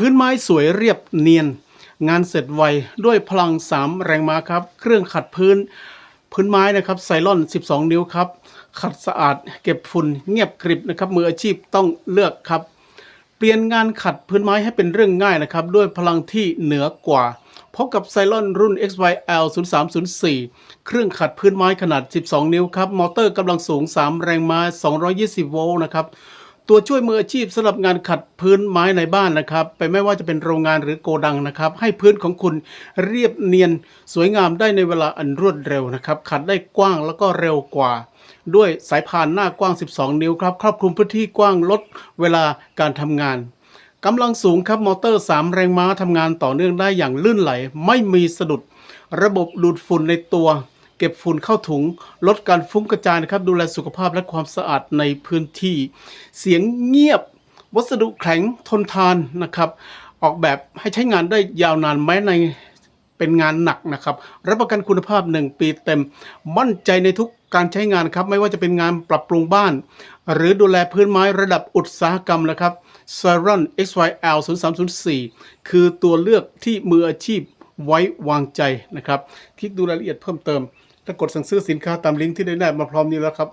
พื้นไม้สวยเรียบเนียน งานเสร็จไวด้วยพลัง 3 แรงม้าครับ เครื่องขัดพื้น พื้นไม้นะครับไซลอน 12 นิ้วครับ ขัดสะอาดเก็บฝุ่นเงียบกริบนะครับ มืออาชีพต้องเลือกครับ เปลี่ยนงานขัดพื้นไม้ให้เป็นเรื่องง่ายนะครับ ด้วยพลังที่เหนือกว่าพบกับไซลอนรุ่น XYL 0304เครื่องขัดพื้นไม้ขนาด 12 นิ้วครับ มอเตอร์กำลังสูง 3 แรงม้า 220 โวลต์นะครับ ตัวช่วยมืออาชีพสำหรับงานขัดพื้นไม้ในบ้านนะครับ ไปไม่ว่าจะเป็นโรงงานหรือโกดังนะครับ ให้พื้นของคุณเรียบเนียนสวยงามได้ในเวลาอันรวดเร็วนะครับ ขัดได้กว้างแล้วก็เร็วกว่า ด้วยสายพานหน้ากว้าง 12 นิ้วครับ ครอบคลุมพื้นที่กว้างลดเวลาการทำงานกำลังสูงครับมอเตอร์ 3 แรงม้าทำงานต่อเนื่องได้อย่างลื่นไหล ไม่มีสะดุด ระบบดูดฝุ่นในตัว เก็บฝุ่นเข้าถุง ลดการฟุ้งกระจายนะครับ ดูแลสุขภาพและความสะอาดในพื้นที่ เสียงเงียบ วัสดุแข็งทนทานนะครับ ออกแบบให้ใช้งานได้ยาวนานแม้ในเป็นงานหนักนะครับ รับประกันคุณภาพ 1 ปีเต็ม มั่นใจในทุกการใช้งานครับ ไม่ว่าจะเป็นงานปรับปรุงบ้าน หรือดูแลพื้นไม้ระดับอุตสาหกรรมนะครับ s a r o n XYL 0304คือตัวเลือกที่มืออาชีพไว้วางใจนะครับ คลิกดูรายละเอียดเพิ่มเติม และกดสั่งซื้อสินค้าตามลิงก์ที่ได้แนบมาพร้อมนี้แล้วครับ